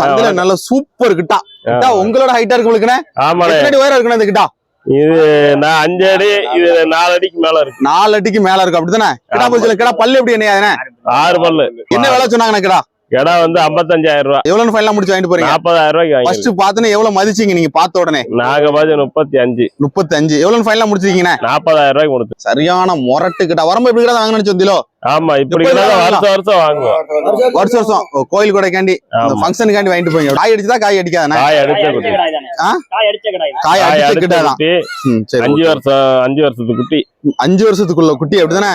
சந்தையில நல்ல சூப்பர் கிட்டா. கிட்டா உங்களோட ஹைட்டா இருக்கு உங்களுக்குண்ணே ஆமாண்ணே. உயரம் இருக்குண்ணே இந்த கிட்டா? இது நான் அஞ்சு அடி இது நாலு அடிக்கு மேல இருக்கு. நாலு அடிக்கு மேல இருக்கு அப்படிதானே கிடா ஆமா. போச்சு கிடா பல்லு எப்படி என்ன? ஆறு பல்லு. என்ன விலை சொன்னாங்கண்ணே கிடா இடம் வந்து ஐம்பத்தஞ்சாயிரம் ரூபா. எவ்வளவு ஃபைனலா முடிச்சு வாங்கிட்டு போறீங்க? நாற்பதாயிரம் ரூபாய்க்கு வாங்கி ஃபர்ஸ்ட் பாத்துன்னு எவ்வளவு மதிச்சீங்க நீங்க? பார்த்த உடனே? நாங்க பாத்து முப்பத்தி அஞ்சு முப்பத்தி அஞ்சு எவ்வளவு ஃபைனலா முடிச்சிருக்கீங்கண்ணே நாற்பதாயிரம் ரூபாய்க்கு கொடுத்து சரியான முரட்டு கிட்டா வரம்பு எப்படி கிட்ட வாங்கணும்னு சொந்தீலோ ஆமா இப்படி? வருஷம் வருஷம் வாங்குவோம். வருஷம் வருஷம். கோயில் கொடைக்காண்டி. ஃபங்க்ஷனுக்காண்டி வாங்கிட்டு போய் காய் அடிச்சதா காய் அடிக்காதானே? காய் அடிச்ச? காய் அடிச்ச. காய் அடிச்ச அடிச்ச கிட்டா தான். குட்டி. ம், சரி அஞ்சு. வருஷம் அஞ்சு வருஷத்து குட்டி. அஞ்சு வருஷத்துக்குள்ள குட்டி அப்படிதானே?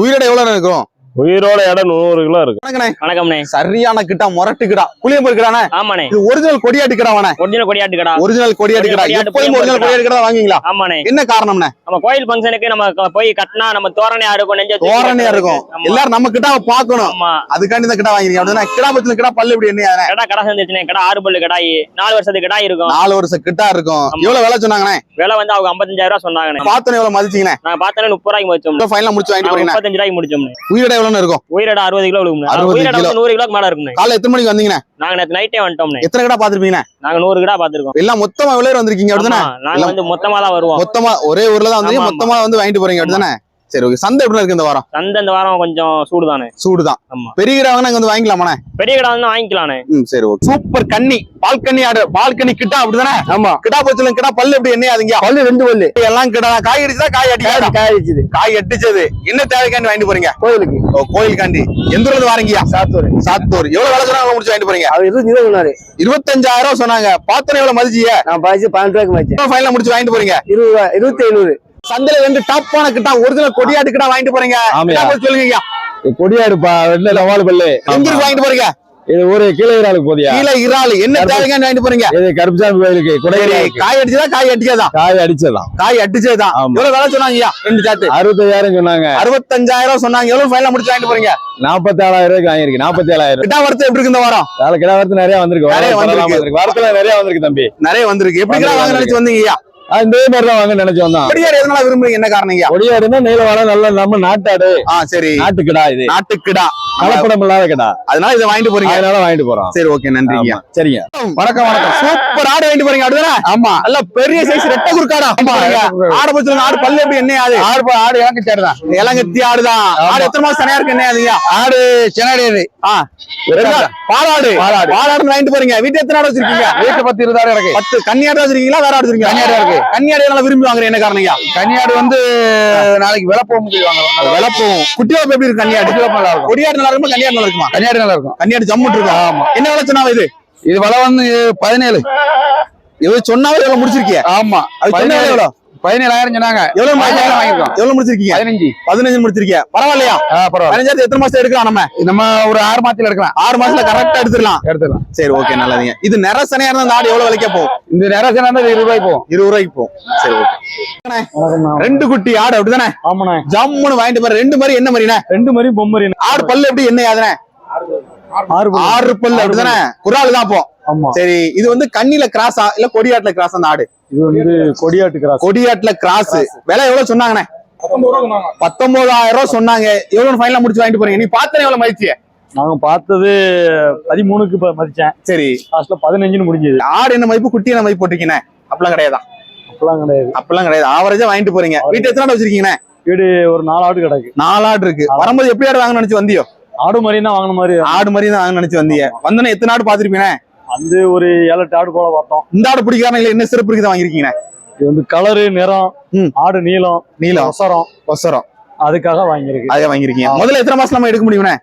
உயிரோட எவ்வளவு இருக்கும்? உயிரோட இடம் நூறு கிலோ இருக்கு. வணக்கம்ண்ணே. சரியான கிட்டா முரட்டு கிடா புளியம்பூர் கிடானே ஆமாண்ணே. இது ஒரிஜினல் கொடியாட்டு கிடாவானே ஒரிஜினல் கொடியாட்டு கடா ஒரிஜினல் கொடியாட்டு கிடா கொடியாட்டு எப்போதும் ஒரிஜினல் கொடியாட்டு கிடா வாங்குவீங்களா ஆமாண்ணே. என்ன காரணம்னே நம்ம கோயில் ஃபங்க்ஷனுக்கு நம்ம போய் கட்டினா நம்ம தோரணையா இருக்கும் நெஞ்ச தோரணையா இருக்கும். எல்லாரும் நம்ம கிட்ட பார்க்கணும். ஆமா. அதுக்காண்டி இந்த கிட்டா வாங்கிருக்கீங்க. அப்படின்னா கிடா பத்தின கிடா பல்லு எப்படி என்ன கடா கடை சேர்ந்துச்சுண்ணே கடை ஆறு பல்லு கடாய் நாலு வருஷத்துக்கு கடாய் இருக்கும். நாலு வருஷம் கிட்டா இருக்கும். எவ்வளவு விலை சொன்னாங்கண்ணே? விலை வந்து அவங்க ஐம்பத்தஞ்சாயிரம் ரூபாய் சொன்னாங்கண்ணே. பார்த்தோன்னே எவ்வளவு மதிச்சீங்கண்ணே? நான் பார்த்தேன் முப்பது ரூபாய்க்கு முடிச்சோம் ஃபைனலா முடிச்சு வாங்கிட்டு போறீங்க முப்பத்தஞ்சு ரூபாய்க்கு முடிச்சோம்ண்ணே. உயிரோட எவ்வளவு இருக்கும்? உயிரிட அறுபது கிலோ விழுகும் 60 உயிரிட கிலோ. வந்து நூறு கிலோக்கு மேல இருக்கும்ண்ணே. காலைல எத்தனை மணிக்கு வந்தீங்கண்ணே? நாங்க நேற்று நைட்டே வந்துட்டோம்ண்ணே. எத்தனை கிடா பாத்துருப்பீங்கண்ணே? நாங்க நூறு கிடா பாத்துருக்கோம். எல்லாம் மொத்தமா விளையாட வந்திருக்கீங்க அப்படிதானே? நாங்க வந்து மொத்தமா தான் வருவோம். மொத்தமா ஒரே ஊர்ல தான் ஆமா. மொத்தமா வந்து வாங்கிட்டு போறீங்க அப்படிதானே? சரி ஓகே சந்தை எப்படி இருக்கு இந்த வாரம்? சந்தை இந்த வாரம் கொஞ்சம் சூடுதானே? சூடுதான். ஆமா. பெரிய கிடா வாங்கினா இங்க வந்து வாங்கிக்கலாமாண்ணே? பெரிய கடை வந்து வாங்கிக்கலாண்ணே. ம் சரி ஓகே சூப்பர் கன்னி பால் கன்னி ஆடு பால் கன்னி கிட்டா அப்படிதானே? ஆமா. கிட்டா போச்சுல கிட்டா பல்லு எப்படி என்ன அதுங்க பல்லு ரெண்டு பல்லு. எல்லாம் கிட்டா காய் அடிச்சதா காய் அடிக்காதா? காய் அடிச்சது. காய் அடிச்சது. என்ன தேவைக்காண்டி வாங்கிட்டு போறீங்க? கோயிலுக்கு. ஓ கோயிலுக்காண்டி. எந்த ஊர்ல வாரீங்கயா சாத்தூர். சாத்தூர். எவ்வளவு வேலை சொன்னாங்க முடிச்சு வாங்கிட்டு போறீங்க? அவர் இருபது இருபது சொன்னாரு இருபத்தஞ்சாயிரம் ரூபாய் சொன்னாங்க. பார்த்தோன்னே எவ்வளவு மதிச்சிய நான் பாய்ச்சி பன்னெண்டு ரூபாய்க்கு வச்சேன் ஃபைனலா முடிச்சு வாங்கிட்டு போறீங்க? இருபது ரூபா இருபத்தி ஐநூறு. சந்தையில ரெண்டு டாப்பான கிட்டா ஒரிஜினல் கொடியாட்டு கிட்டா வாங்கிட்டு போறீங்க. சொல்லுங்க. கொடியாடுப்பா வெள்ள லவால் பல்லு. எங்க இருக்கு வாங்கிட்டு போறீங்க? இது ஒரு கீழே இறாலுக்கு போதியா? கீழே இறால். என்ன தேவைக்காண்டி வாங்கிட்டு போறீங்க? இது கருப்புசாமி கோயிலுக்கு சரி, குடையில காய் அடிச்சதா காய் அடிக்காதா காய் அடிச்சதான் காய் அடிச்சதுதான். ஆமா. எவ்வளவு வேலை சொன்னாங்க ரெண்டு சாத்து அறுபத்தையாயிரம் சொன்னாங்க. அறுபத்தஞ்சாயிரம் சொன்னாங்க. எவ்வளவு ஃபைனலா முடிச்சு வாங்கிட்டு போறீங்க? நாற்பத்தி ஏழாயிரம் ரூபாய்க்கு வாங்கியிருக்கு. நாற்பத்தி ஏழாயிரம் கிட்டா வரத்து எப்படி இருக்கு இந்த வாரம்? கிடா வரத்து நிறைய வந்திருக்கு. நிறைய வந்திருக்கு. வரத்துல நிறைய வந்திருக்கு தம்பி. நிறைய வந்திருக்கு. எப்படி கிடா வாங்க. நினைச்சு வந்தீங்க இந்த மாதிரி தான் வாங்க நினைச்சோம் தான். கொடியாடு எதனால விரும்புறீங்க? என்ன காரணம் ஐயா? கொடியாடுன்னா நீல வாழை நல்ல நம்ம நாட்டாடு. ஆ சரி. நாட்டு கிடா இது. நாட்டுக்கிடா. கலப்படம் இல்லாத கிடா. அதனால இதை வாங்கிட்டு போறீங்க? அதனால வாங்கிட்டு போறோம். சரி ஓகே நன்றி ஐயா. ஆமா. சரிங்க. வணக்கம் வணக்கம். சூப்பர் ஆடு வாங்கிட்டு போறீங்க அப்படிதானே? ஆமா. நல்ல பெரிய சைஸ் ரெட்டை குறுக்காடா. ஆடு பச்சு ஆடு பல்லு எப்படி என்ன ஆடு? ஆடு ஆடு எனக்கு சரிதான் இளங்கத்தி ஆடுதான். ஆடு எத்தனை மாசம் தனியா இருக்கு என்ன ஆகுதுங்க ஆடு சென்னாடியது ஆ பாலாடு. பாலாடு. பாலாடு வாங்கிட்டு போறீங்க. வீட்டு எத்தனை ஆடு வச்சிருக்கீங்க? வீட்டு பத்து இருபதாயிரம் இருக்கு. பத்து. கன்னியாடு வச்சிருக்கீங்களா? வேற ஆடு வச்சிருக்கீங்க கன்னியாடு இருக்கு. கன்னியாடு நல்லா விரும்பி வாங்குறேன் என்ன காரணம் கன்னியாடு வந்து நாளைக்கு விலை போக முடியுவாங்க விளப்போம். குட்டி வளர்ப்பு எப்படி இருக்கு? கன்னியாடு. நல்லா இருக்கும். கொடியாடு நல்லா இருக்குமா? கன்னியாடு நல்லா இருக்குமா? கன்னியாடு நல்லா இருக்கும். கன்னியாடு ஜம்முட்டு இருக்கும் ஆமா. என்ன விலை இது? இது விலை வந்து பதினேழு. இது சொன்னாவே எவ்வளவு ஆமா. அது சொன்னாவே எவ்வளவு பதினேழாயிரம் சொன்னாங்க. எவ்வளவு வாங்கிருக்கோம் எவ்வளவு முடிச்சிருக்கீங்க? பதினஞ்சு. பதினஞ்சு முடிச்சிருக்கீங்க. பரவாயில்லையா? பதினஞ்சாயிரத்து எத்தனை மாசம் எடுக்கலாம் நம்ம? நம்ம ஒரு ஆறு மாசத்துல எடுக்கலாம். ஆறு மாசத்துல கரெக்டா எடுத்துடலாம். எடுத்துக்கலாம் சரி ஓகே நல்லதுங்க. இது நிறசனையா இருந்தா ஆடு எவ்வளவு விலைக்க போகும்? இந்த நேரம் வந்து இருபது ரூபாய் போகும். இருபது ரூபாய்க்கு போகும். சரி ஓகே ரெண்டு குட்டி ஆடு அப்படிதானே? ஆமாண்ணே. ஜம்முன்னு வாங்கிட்டு போற ரெண்டு மாதிரி என்ன மாதிரிண்ணே ரெண்டு மாதிரி பொம்மரி ஆடு பல்லு எப்படி என்ன ஆகுதுண்ணே ஆறு பல்லு. அப்படிதானே? குரால் தான் போ சரி இது வந்து கண்ணில கிராஸா இல்ல கொடியாட்டுல கிராஸ் அந்த ஆடு? இது வந்து கொடியாட்டு கிராஸ் கொடியாட்டுல கிராஸ் விலை எவ்வளவு சொன்னாங்கண்ணே? பத்தொன்பதாயிரம் ரூபாய் சொன்னாங்க. எவ்வளவு ஃபைனலா முடிச்சு வாங்கிட்டு போறீங்க. நீ பார்த்தனே எவ்வளவு மதிச்சிய நாங்க பார்த்தது பதிமூணுக்கு இப்ப மதிச்சேன். சரி. லாஸ்ட்ல பதினஞ்சுன்னு முடிஞ்சது. ஆடு என்ன மதிப்பு குட்டி என்ன மதிப்பு போட்டிருக்கீங்க அப்பெல்லாம் கிடையாதா? அப்பெல்லாம் கிடையாது. அப்பெல்லாம் கிடையாது. ஆவரேஜா வாங்கிட்டு போறீங்க. வீட்டு எத்தனை ஆடு வச்சிருக்கீங்கண்ணே? வீடு ஒரு நாலு ஆடு கிடக்கு. நாலு ஆடு இருக்கு. வரும்போது எப்படி ஆடு வாங்க நினைச்சு வந்தியோ? ஆடு மாதிரி தான் வாங்கின மாதிரி ஆடு மாதிரி தான் வாங்க நினைச்சு வந்தீங்க வந்தோன்னே எத்தனை ஆடு பாத்திருப்பீங்க வந்து ஒரு ஏழு எட்டு ஆடு போல பார்த்தோம். இந்த ஆடு பிடிக்காம இல்ல என்ன சிறப்பு இருக்குது வாங்கிருக்கீங்க இது வந்து கலரு நிறம். ஆடு நீளம் நீலம் ஒசரம் ஒசரம் அதுக்காக வாங்கியிருக்கு. அதே வாங்கிருக்கீங்க முதல்ல எத்தனை மாசம் நம்ம எடுக்க முடியும்ண்ணே?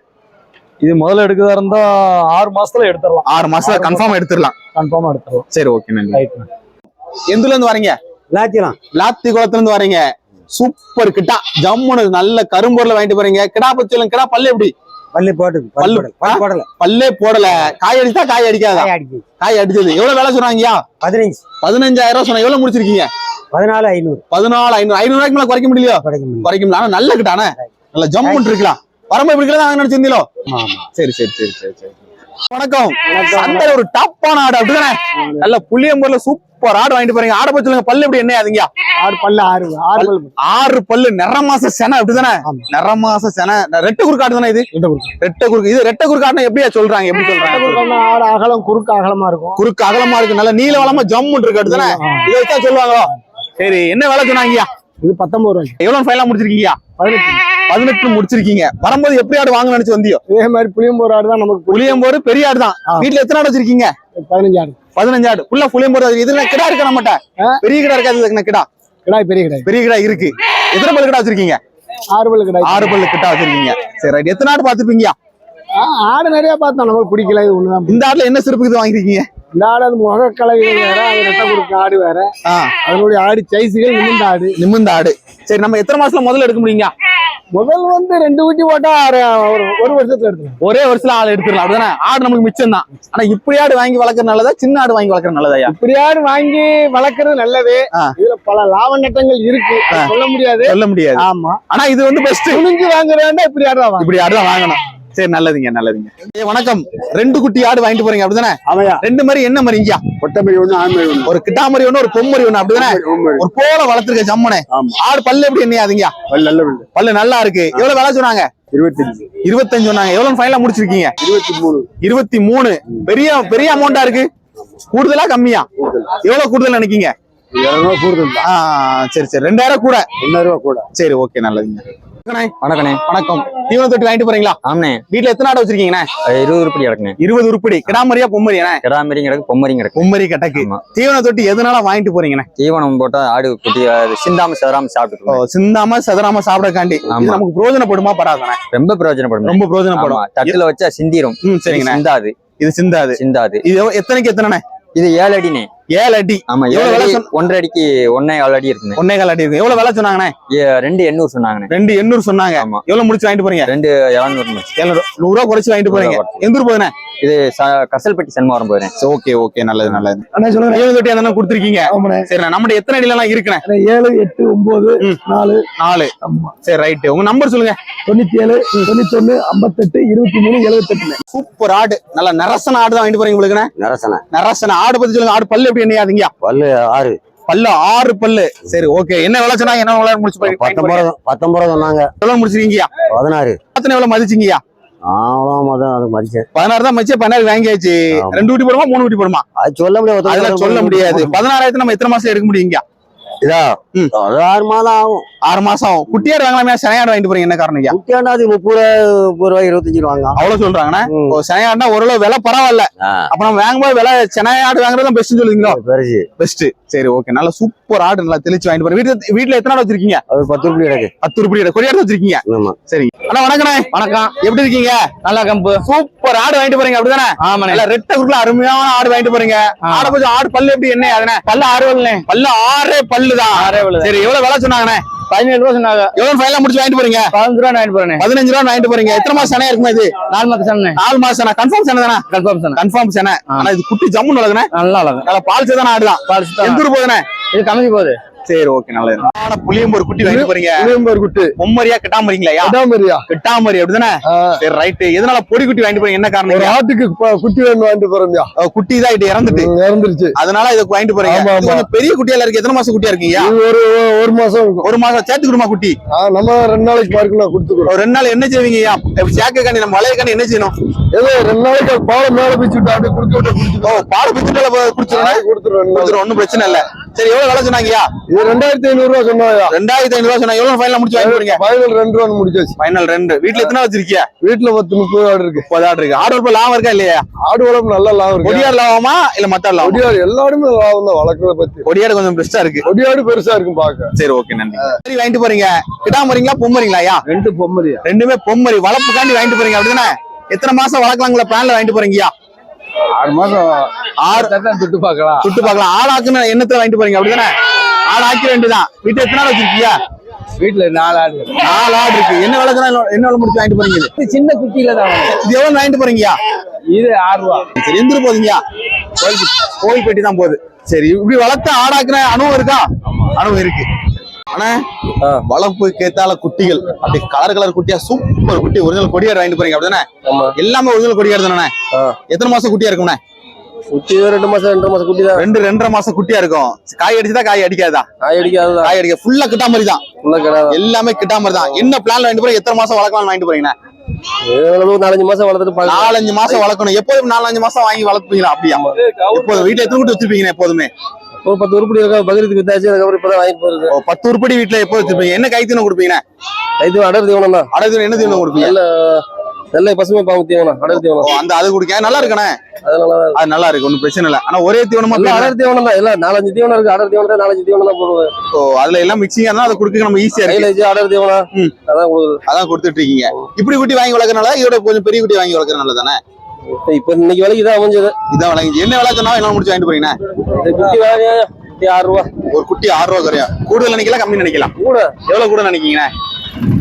இது முதல்ல எடுக்கிறதா இருந்தா ஆறு மாசத்துல எடுத்துடலாம். ஆறு மாசத்துல கன்ஃபார்ம் எடுத்துடலாம். கன்ஃபார்மா எடுத்துடலாம். சரி ஓகே நன்றி. ரைட் எந்த ஊர்ல இருந்து வரீங்க? லாத்திலாம் லாத்தி குளத்துல இருந்து வரீங்க. சூப்பர் கிட்டா. ஜம்முனு நல்ல கரும்பொருளை வாங்கிட்டு போறீங்க. கிடா பச்சலும் கிடா பல்லு எப்படி? பள்ளி போட்டு பல்லு பல்லு போடல. பல்லே போடல. காய் அடிச்சா காய் அடிக்காதா? அடிக்கு காய் அடிச்சது. எவ்வளவு வேலை சொன்னாங்கயா பதினஞ்சு. பதினஞ்சாயிரம் ரூபாய் சொன்னா எவ்வளவு முடிச்சிருக்கீங்க? பதினாலு ஐநூறு. பதினாலு ஐநூறு. ஐநூறு ரூபாய்க்கு மேல குறைக்க முடியலையோ? கிடைக்க முடியும் குறைக்க முடியல. ஆனா நல்ல கிட்டானே நல்ல ஜம்முன் இருக்கலாம் வரம்பு எப்படி வாங்க நினைச்சிருந்தீங்களோ சரி சரி சரி சரி சரி. வணக்கம். சந்தையில ஒரு டாப்பான ஆடு அப்படிதானே? நல்ல புளியம்பூர்ல சூப்பர் ஆடு வாங்கிட்டு போறீங்க. ஆடை பத்தி சொல்லுங்க. பல்லு எப்படி என்ன ஆறு பல்லு ஆறு ஆறு பல்லு. ஆறு பல்லு. நிற மாச செனை அப்படிதானே. நிற மாச செனை. ரெட்டை குறுக்காடு தானே இது? ரெட்டை குறுக்கு. இது ரெட்டை குறுக்காடுனா எப்படியா சொல்றாங்க? எப்படி சொல்றாங்க? ஆடு அகலம் குறுக்கு அகலமா இருக்கும். குறுக்கு அகலமா இருக்கு நல்ல நீல வளமா ஜம்முன்னு இருக்கு அப்படிதானே? இதை வச்சா சொல்லுவாங்களோ சரி என்ன விலை சொன்னாங்கய்யா? இது பத்தொன்பது ரூபாய் எவ்வளவு ஃபைனலா முடிச்சிருக்கீங்க பதினெட்டு. பதினெட்டு முடிச்சிருக்கீங்க. வரும்போது எப்படி ஆடு வாங்க நினைச்சு வந்தியோ? இதே மாதிரி புளியம்போர் ஆடு தான் நமக்கு புளியம்போரு பெரிய ஆடு தான். வீட்டுல எத்தனை ஆடு வச்சிருக்கீங்க? பதினஞ்சு ஆடு பதினஞ்சு ஆடு ஃபுல்லா புளியம்போரு இதுல கிடா இருக்க நம்மட்ட ஆ. பெரிய கிடா இருக்காது இதுக்கு கிடா? கிடாய் பெரிய கிடாய் பெரிய கிடா இருக்கு. எத்தனை பல்லு கிடா வச்சிருக்கீங்க? ஆறு பல்லு கிடாய் ஆறு பல்லு கிட்ட வச்சிருக்கீங்க. சரி ரைட் எத்தனை ஆடு பாத்துருப்பீங்க ஆடு நிறைய பார்த்தோம். நமக்கு பிடிக்கல இது ஒண்ணுதான். இந்த ஆடுல என்ன சிறப்பு இது வாங்கிருக்கீங்க இந்த ஆடு அது முக கலவைகள் வேற அது ரெட்டை குறுக்கு ஆடு வேற. அதனுடைய ஆடு சைஸுகள் நிமிந்த ஆடு. நிமிர்ந்த ஆடு. சரி நம்ம எத்தனை மாசத்துல முதல்ல எடுக்க முடியுங்க? முதல் வந்து ரெண்டு குட்டி போட்டா ஒரு ஒரு வருஷத்துல எடுத்துக்கலாம். ஒரே வருஷத்துல ஆள் எடுத்துடலாம். அப்படிதானே? ஆடு நமக்கு மிச்சம் தான் ஆனா இப்படி ஆடு வாங்கி வளர்க்கறது நல்லதா? சின்ன ஆடு வாங்கி வளர்க்கறது நல்லதா இப்படி ஆடு வாங்கி வளர்க்கறது நல்லது. இதுல பல லாப நட்டங்கள் இருக்கு. சொல்ல முடியாது. சொல்ல முடியாது. ஆமா. ஆனா இது வந்து பெஸ்ட் துணிஞ்சு வாங்குறதா இப்படி ஆடு தான் இப்படி ஆடு தான் வாங்கணும். சரி நல்லதுங்க நல்லதுங்க. வணக்கம். ரெண்டு குட்டி ஆடு வாங்கிட்டு போறீங்க அப்படிதானே? ரெண்டு மாதிரி என்ன மாதிரிங்க கொட்டமரி ஒண்ணு ஆண்மை ஒண்ணு. ஒரு கிட்டாமரி ஒண்ணு ஒரு பொம்மரி ஒண்ணு அப்படிதானே? ஒரு போல வளர்த்துருக்க ஜம்முனே. ஆடு பல்லு எப்படி என்ன அதுங்க? நல்ல பல்லு. நல்லா இருக்கு. எவ்வளவு விலை சொன்னாங்க? இருபத்தஞ்சு. இருபத்தஞ்சு சொன்னாங்க. எவ்வளவு ஃபைனலா முடிச்சிருக்கீங்க? இருபத்தி மூணு இருபத்தி மூணு பெரிய பெரிய அமௌண்டா இருக்கு? கூடுதலா கம்மியா? எவ்வளவு கூடுதல் நினைக்கீங்க? கூடுதல் சரி சரி. ரெண்டாயிரம் கூட. ரெண்டாயிரம் ரூபா கூட. சரி ஓகே நல்லதுங்க. வணக்கண்ணே. வணக்கம். தீவன தொட்டி வாங்கிட்டு போறீங்களா? ஆமாண்ணே. வீட்டுல எத்தனை ஆடு வச்சிருக்கீங்கண்ணே? இருபது உருப்படி கிடக்குண்ணே. இருபது உருப்படி. கிடாமரியா பொம்மரியாண்ணே? கிடாமரியும் கிடக்கு பொம்மரியும் கிடக்கு. பொம்மரி. தீவன தொட்டி எதனால வாங்கிட்டு போறீங்கண்ணே? தீவனம் போட்டா ஆடு குட்டி சிந்தாம ஓ, சாப்பிட்டு சிந்தாம சதராம சாப்பிடக்காண்டி. நமக்கு பிரயோஜனப்படுமா படாதானே? ரொம்ப பிரயோஜனப்படும் ரொம்ப பிரயோஜனப்படும். தட்டுல வச்சா சிந்திரும். சரிங்கண்ணே. சிந்தாது. இது சிந்தாது. சிந்தாது. இது எத்தனைக்கு எத்தனைண்ணே? இது ஏழு அடினே ஏழு அடி. ஆமா எவ்வளவு ஏழு விலை சொன்ன- ஒன்றரை அடிக்கு ஒன்னே ஏழு அடி இருக்குண்ணே ஒன்னே கால் அடி இருக்கு. எவ்வளவு விலை சொன்னாங்கண்ணே? ஏ- ரெண்டு எண்ணூறு சொன்னாங்கண்ணே. ரெண்டு எண்ணூறு சொன்னாங்க. ஆமா. எவ்வளவு முடிச்சு வாங்கிட்டு போறீங்க? ரெண்டு இளநூறு ஏழ்நூறு நூறு ரூபா குறைச்சு வாங்கிட்டு போறீங்க. எந்த ஊர் போகுதுண்ணே? இது ச- கசல்பட்டி சண்முகம் போயிறேன் ஓகே ஓகே நல்லது நல்லது. அண்ணா சொல்லுங்க தீவன தொட்டி அந்த கொடுத்துருக்கீங்க? ஆமாண்ணே. சரி நம்மகிட்ட எத்தனை அடியில எல்லாம் இருக்குண்ணே ஏழு எட்டு ஒன்பது ம். நாலு. நாலு. ஆமா. சரி ரைட்டு உங்க நம்பர் சொல்லுங்க. தொண்ணூத்தி ஏழு தொண்ணூத்தி ஒண்ணு ஐம்பத்தெட்டு இருபத்தி மூணு எழுபத்தெட்டு சூப்பர் ஆடு. நல்ல நரசன ஆடு தான் வாங்கிட்டு போறீங்க உங்களுக்கு நரசன. நரசன ஆடு பத்தி சொல்லுங்க. ஆடு பல்லு எப்படி என்னையாதீங்க பல்லு ஆறு. பல்லு ஆறு பல்லு. சரி ஓகே. என்ன விலை சொன்னாங்க? என்ன விலை முடிச்சு பத்தொன்பது பத்தொன்பது சொன்னாங்க. எவ்வளவு முடிச்சிருக்கீங்க பதினாறு. எத்தனை எவ்வளவு மதிச்சீங்கயா பதினாறு தான் மதிச்சு பதினாறு வாங்கியாச்சு. ரெண்டு ஊட்டி போடுமா மூணு ஊட்டி போடுமா? அது சொல்ல முடியாது சொல்ல முடியாது. பதினாறாயிரத்து நம்ம எத்தனை மாசம் எடுக்க முடியுங்க இதா. அது ஆறு மாதம் ஆகும். ஆறு மாசம் ஆகும். குட்டியாடு வாங்கலாமே சனையாடு வாங்கிட்டு போறீங்க என்ன காரணம் ஐயா? முக்கியம்னா அது முப்பது ரூபா முப்பது ரூபாய் இருபத்தஞ்சு ரூபாங்க அவ்வளவு சொல்றாங்கண்ணே? சனையாடுனா ஓரளவு விலை பரவாயில்ல. அப்ப நம்ம வாங்கும்போது விலை சென்னையாடு வாங்குறது பெஸ்ட் சொல்லுவீங்களோ? பெருசு. பெஸ்ட் சரி ஓகே நல்ல சூப்பர் ஆடு நல்லா தெளிச்சு வாங்கிட்டு போறேன் வீட்டுல வீட்டுல எத்தனை ஆடு வச்சிருக்கீங்க? அது பத்து ரூபாய் கிடக்கு பத்து ரூபாய் கொடியாடு வச்சிருக்கீங்க? ஆமா. சரி. அண்ணா வணக்கண்ணே. வணக்கம். எப்படி இருக்கீங்க? நல்லா கம்பு. சூப்பர் ஆடு வாங்கிட்டு போறீங்க அப்படிதானே? ஆமாண்ணே. நல்ல ரெட்ட குறுக்குல அருமையான ஆடு வாங்கிட்டு போறீங்க. ஆட கொஞ்சம் ஆடு பல்லு எப்படி என்ன அதுனே பல்லு ஆறு பல்லு ஆறே பல்லு. பல்லு சரி எவ்வளவு விலை சொன்னாங்கண்ணே? பதினேழு ரூபா சொன்னாங்க. எவ்வளவு ஃபைனலா முடிச்சு வாங்கிட்டு போறீங்க? பதினஞ்சு ரூபா வாங்கிட்டு போறேன் பதினஞ்சு ரூபா வாங்கிட்டு போறீங்க. எத்தனை மாசம் சனையா இருக்குமா இது? நாலு மாதம் சொன்னேன் நாலு மாசம் கன்ஃபார்ம் சனை தானே? கன்ஃபார்ம் கன்ஃபார்ம் சனை. ஆனா இது குட்டி ஜம்மு நடக்குனே நல்லா நல்ல பால் சேதான ஆடுதான் பாலிச்சு எந்த ஊர் இது கம்மி போகுது. சரி ஓகே நல்லது. புளியம்பூர் குட்டி வாங்கிட்டு போறீங்க. புளியம்போர் குட்டு. பொம்மரியா கிட்டாமரிங்களா அடாமரியா கிட்டாமரி அப்படிதானே? சரி ரைட்டு எதனால பொடி குட்டி வாங்கிட்டு போறீங்க? என்ன காரணம்? ஆட்டுக்கு குட்டி வேணும் வாங்கிட்டு போறோம்யா குட்டி தான் இது இறந்துட்டு. இறந்துருச்சு. அதனால இதுக்கு வாங்கிட்டு போறீங்க. இது பெரிய குட்டியால இருக்கு எத்தனை மாசம் குட்டியா இருக்கீங்க இது ஒரு ஒரு மாசம் இருக்கும். ஒரு மாசம் சேர்த்துக்கிடுமா குட்டி? ஆ, நம்ம ரெண்டு நாளைக்கு பார்க்கலாம் கொடுத்துக்கிறோம் ரெண்டு நாள் என்ன செய்வீங்க சேர்க்க காண்டி நம்ம வளைய காண்டி என்ன செய்யணும்? ஏதோ ரெண்டு நாளைக்கு பாலை மேல பிச்சு விட்டு அப்படியே குடுத்து விட்டு ஓ பாட பிச்சுட்டால குடிச்சிடணும் கொடுத்துருவோம் ஒண்ணும் பிரச்சனை இல்ல. சரி எவ்வளவு விலை சொன்னாங்கய்யா? இது ரெண்டாயிரத்தி ஐநூறு ரூபா சொன்னாயா ரெண்டாயிரத்தி ஐநூறு ரூபா சொன்னா எவ்வளவு ஃபைனல் முடிச்சு வாங்கி போறீங்க? ஃபைனல் ரெண்டு ரூபா முடிச்சாச்சு. ஃபைனல் ரெண்டு. வீட்டுல எத்தனை வச்சிருக்கியா? வீட்டுல பத்து முப்பது ஆடு இருக்கு. முப்பது ஆடு இருக்கு. ஆடு ரூபாய் லாபம் இருக்கா இல்லையா? ஆடு வளர்ப்பு நல்ல லாபம் இருக்கு. கொடியாடு லாபமா இல்ல மத்த லாபமா? கொடியாடு எல்லாருமே லாபம் தான் வளர்க்கறத பத்தி. கொடியாடு கொஞ்சம் பெஸ்டா இருக்கு. கொடியாடு பெருசா இருக்கும் பாக்க. சரி ஓகே நன்றி. சரி வாங்கிட்டு போறீங்க. கிடாமரிங்களா பொம்மரிங்களா ஐயா? ரெண்டு பொம்மரியா ரெண்டுமே பொம்மரி வளர்ப்புக்காண்டி வாங்கிட்டு போறீங்க அப்படிதானே? எத்தனை மாசம் வளர்க்கலாங்களா பிளான்ல வாங்கிட்டு போறீங்கயா ஆறு மாசம் ஆறு தொட்டு பாக்கலாம் சுட்டு பார்க்கலாம். ஆடாக்குன்னு எண்ணத்துல வாங்கிட்டு போறீங்க? அப்படிதானே? ஆடு ஆக்கிற வேண்டியதான் வீட்டுல எத்தனை நாள் வச்சிருக்கீங்க? வீட்டுல நாலு ஆடு நாலு ஆடு இருக்கு. என்ன சொன்னா என்ன விலை முடிச்சு வாங்கிட்டு போறீங்க? சின்ன குட்டியில தான் இது எவ்வளவு வாங்கிட்டு போறீங்கயா இது ஆறு ரூபா. சரி எந்திர போதுங்கயா கோயில் கோயில்பேட்டி தான் போகுது. சரி இப்படி வளர்த்த ஆடாக்குன அனுபவம் இருக்கா? அனுபவம் இருக்கு. ஆனா வளர்ப்பு கேத்தால குட்டிகள். அப்படி கலர் கலர் குட்டியா சூப்பர் குட்டி ஒரிஜினல் கொடியாடு வாங்கிட்டு போறீங்க அப்படிதானே? எல்லாமே ஒரிஜினல் கொடியாடு தானே? எத்தனை மாசம் குட்டியா இருக்கும்ண்ணே? குட்டி தான் ரெண்டு மாசம் ரெண்டு மாசம் குட்டி தான். ரெண்டு ரெண்டரை மாசம் குட்டியா இருக்கும். காய் அடிச்சுதா காய் அடிக்காதா? காய் அடிக்காது காய் அடிக்க ஃபுல்லா கிட்டா மாதிரி தான். எல்லாமே கிட்டா மாதிரி தான். என்ன பிளான்ல வாங்கிட்டு போறீங்க? எத்தனை மாசம் வளர்க்கலாம்னு வாங்கிட்டு போறீங்க ஒரு நாலஞ்சு மாசம் வளர்த்துட்டு நாலஞ்சு மாசம் வளர்க்கணும். எப்போதும் நாலஞ்சு மாசம் வாங்கி வளர்ப்பீங்களா அப்படியா? எப்போதும் வீட்டுல எத்தனை குட்டி வச்சிருப்பீங்க எப்போதுமே. ஒரு பத்து உருப்படி இருக்கா? பகிர்ந்து வித்தாச்சு அதுக்கப்புறம் இப்பதான் வாங்கிட்டு ஓ, பத்து உருப்படி வீட்டுல எப்போ வச்சிருப்பீங்க என்ன கை தீவனம் கொடுப்பீங்க? இது அடர் தீவனம் தான் அடகு என்ன தீவனம் கொடுப்பீங்க? நல்ல நல்ல பசுமை பாம்பு தீவனம் அடர் தீவனம். அந்த அது குடிக்க. நல்லா இருக்கணே அதனால அது நல்லா இருக்கு ஒன்றும் பிரச்சனை இல்லை. ஆனா ஒரே தீவனமா போயிடலாம். அடர் தீவனம் தான். எல்லாம் நாலஞ்சு தீவனம் இருக்கு அடர் தீவனம் தான் நாலஞ்சு தீவனம் தான் போடுவேன் ஓ அதுல எல்லாம் மிக்சிங்கா இருந்தா அதை கொடுக்க நம்ம ஈஸியா இருக்கு. அடர் தீவனம். அதான் கொடுக்குது அதான் கொடுத்துட்டு இருக்கீங்க. இப்படி குட்டி வாங்கி வளர்க்கறனால இதோட கொஞ்சம் பெரிய குட்டி வாங்கி வளர்க்கறது நல்லது தானே? இப்ப- இன்னைக்கு விலைக்கு தான் அமைஞ்சது. இதான் வளர்க்கி என்ன வளர்க்கணும் என்ன முடிச்சு வாங்கிட்டு போறீங்க இந்த குட்டி வேலையா குட்டி ஆறு ரூபா. ஒரு குட்டி ஆறு ரூபா குறையும் கூடுதல் நினைக்கலாம் கம்மி நினைக்கலாம் கூட. எவ்வளவு கூட நினைக்கீங்க?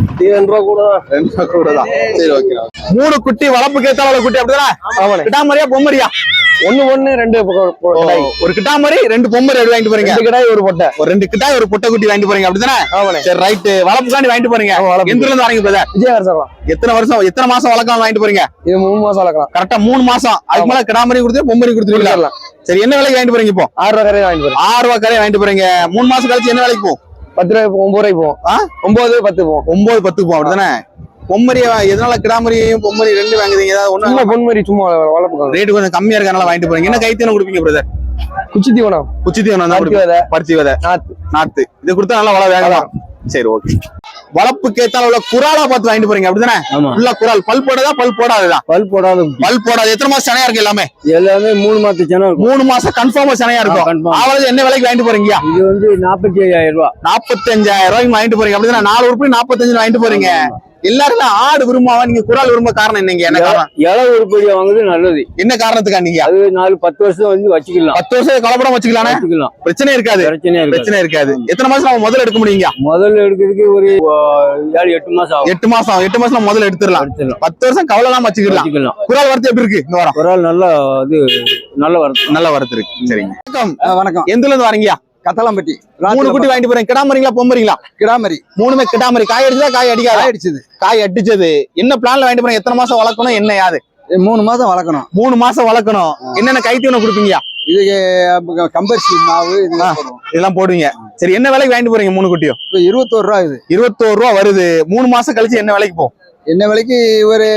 குட்டி ரெண்டு ரூபா கூட தான். ரெண்டு ரூபா கூட தான். சரி ஓகே மூணு குட்டி வளர்ப்பு கேத்தால குட்டி அப்படிதானே? கிட்டாமரியா பொம்மரியா? ஒண்ணு ஒண்ணு ரெண்டு பொ- பொ-. ஒரு கிட்டாமரி ரெண்டு பொம்மரி எப்படி வாங்கிட்டு போறீங்க. ரெண்டு கிடாய் ஒரு பொட்டை. ஒரு ரெண்டு கிட்டாய் ஒரு பொட்டை குட்டி வாங்கிட்டு போறீங்க அப்படிதானே சரி ரைட் வளர்ப்புக்காண்டி வாங்கிட்டு போறீங்க. எந்த இருந்து வரீங்க பிரதர் விஜயகார் சார் எத்தனை வருஷம் எத்தனை மாசம் வளர்க்கலாம் வாங்கிட்டு போறீங்க? இது மூணு மாசம் வளர்க்கலாம். கரெக்டா மூணு மாசம். அதுக்கு மேல கிடாமரி கொடுத்து பொம்மரி கொடுத்துருவீங்களா? கொடுத்துடலாம். சரி என்ன விலைக்கு வாங்கிட்டு போறீங்க இப்போ? ஆறு ரூபா கரையை வாங்கிட்டு போறேன். ஆறு ரூபா கரையை வாங்கிட்டு போறீங்க. மூணு மாசம் கழிச்சு என்ன விலைக்கு போகும்? பத்து ரூபாய் ஒன்பது ரூபாய்க்கு போவோம்? ஒன்பது பத்து போவோம் ஒன்பது பத்து போகும் அப்படிதானே பொம்மரி எதனால கிடாமரியும் பொம்மரி ரெண்டு வாங்குறீங்க? ஏதாவது ஒண்ணு பொன்மரி சும்மா வளர்ப்புக்காங்க ரேட் கொஞ்சம் கம்மியா இருக்கனால வாங்கிட்டு போறீங்க. என்ன கைத்தீவனம் கொடுப்பீங்க பிரதர் குச்சி தீவனம். குச்சி தீவனம் தான் பருத்தி. விதை. நாத்து நாத்து இது கொடுத்தா நல்லா வள வேகலாம் சரி ஓகே வளர்ப்புக்கு ஏத்தால உள்ள குறாலா பார்த்து வாங்கிட்டு போறீங்க அப்படிதானே? ஃபுல்லா குறால். பல் போடாதா பல் போடாததான் பல் போடாத பல் போடாது. எத்தனை மாசம் சனையா இருக்கு எல்லாமே? எல்லாமே மூணு சேனல் இருக்கும். மூணு மாசம் கன்ஃபார்மா சனையா இருக்கும். என்ன விலைக்கு வாங்கிட்டு போறீங்க? இது வந்து நாற்பத்தி ஐயாயிரம் ரூபாய் நாற்பத்தஞ்சாயிரம் ரூபாய்க்கு வாங்கிட்டு போறீங்க அப்படிதானே? நாலு உருப்படி நாற்பத்தஞ்சு வாங்கிட்டு போறீங்க. எல்லாருமே ஆடு விரும்பாவா நீங்க குறால் விரும்ப காரணம் என்னங்க? என்ன காரணம்? இலை உருப்படி வாங்குறது நல்லது. என்ன காரணத்துக்கா நீங்க? அது நாலு பத்து வருஷம் வந்து வச்சுக்கலாம். பத்து வருஷம் கலப்படம் வச்சுக்கலானே? வச்சுக்கலாம். பிரச்சனை இருக்காது. பிரச்சனையா இருக்கு பிரச்சனை இருக்காது. எத்தனை மாசம் நம்ம முதல்ல எடுக்க முடியுங்க? முதல்ல எடுக்கிறதுக்கு ஒரு ஏழு எட்டு மாசம் ஆகும். எட்டு மாசம் எட்டு மாசம் முதல்ல எடுத்துடலாம். பத்து வருஷம் கவலை இல்லாம வச்சுக்கலாம். வச்சுக்கலாம். குறால் வரத்து எப்படி இருக்கு? இந்த வாரம்? ஆள் நல்லா இது நல்ல வரது நல்ல வரத்து இருக்கு. சரிங்க. வணக்கம். வணக்கம் எந்த இருந்து வரீங்க? கத்தலாம்பட்டி மூணு குட்டி வாங்கிட்டு போறேன். கிடாமரிங்களா பொம்பரிங்களா கிடாமரி மூணுமே கிடாமரி காய் அடிச்சதா காய் அடிக்காதா? அடிச்சது. காய் அடிச்சது. என்ன பிளான்ல வாங்கிட்டு போறேன்? எத்தனை மாசம் வளர்க்கணும்? என்ன யாது மூணு மாசம் வளர்க்கணும். மூணு மாசம் வளர்க்கணும். என்னென்ன கைத்தீவனம் கொடுப்பீங்க? இது கம்பரிசி மாவு இது இதெல்லாம் போடுவீங்க. சரி என்ன விலைக்கு வாங்கிட்டு போறீங்க மூணு குட்டியும்? இருபத்தோரு ரூபா இது இருபத்தோரு ரூபா வருது. மூணு மாசம் கழிச்சு என்ன விலைக்கு போகும் என்ன விலைக்கு ஒரு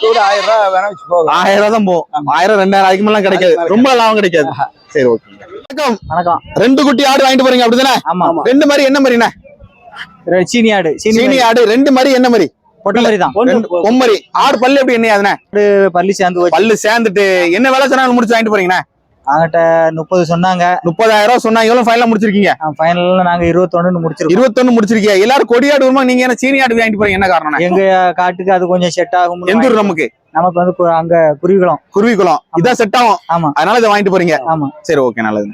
கூட ஆயிரம் ரூபா வேணா வச்சு போகும் ஆயிரம் ரூபா தான் போகும் ஆயிரம் ரெண்டாயிரம் அதுக்கு மேலாம் கிடைக்காது. ரொம்ப லாபம் கிடைக்காது. சரி ஓகே வணக்கம். வணக்கம். ரெண்டு குட்டி ஆடு வாங்கிட்டு போறீங்க அப்படிதானே? ஆமா ரெண்டு மாதிரி என்ன மாதிரிண்ணே சீனி ஆடு. சீனி ஆடு ரெண்டு மாதிரி என்ன மாதிரி பொட்டை மாதிரி தான். ரெண்டு பொம்மரி. ஆடு பல்லு எப்படி என்ன அதுனே பள்ளி சேர்ந்து பல்லு சேர்ந்துட்டு என்ன வேலை சொன்னாலும் முடிச்சு வாங்கிட்டு போறீங்கண்ணே? அவங்ககிட்ட முப்பது சொன்னாங்க. முப்பதாயிரம் ரூபாய் சொன்னாங்க எவ்வளவு ஃபைனலா முடிச்சிருக்கீங்க? ஃபைனல்ல நாங்க இருபத்தொன்னு முடிச்சிருக்கோம். இருபத்தொன்னு முடிச்சிருக்கீங்க எல்லாரும் கொடியாடு வருமா நீங்க என்ன சீனி ஆடு வாங்கிட்டு போறீங்க? என்ன காரணம்? எங்க காட்டுக்கு அது கொஞ்சம் செட் ஆகும் எந்த ஊர் நமக்கு? நமக்கு வந்து அங்க குருவிகுளம். குருவிக்குளம் இதான் செட் ஆகும். ஆமா. அதனால இதை வாங்கிட்டு போறீங்க? ஆமா. சரி ஓகே நல்லது.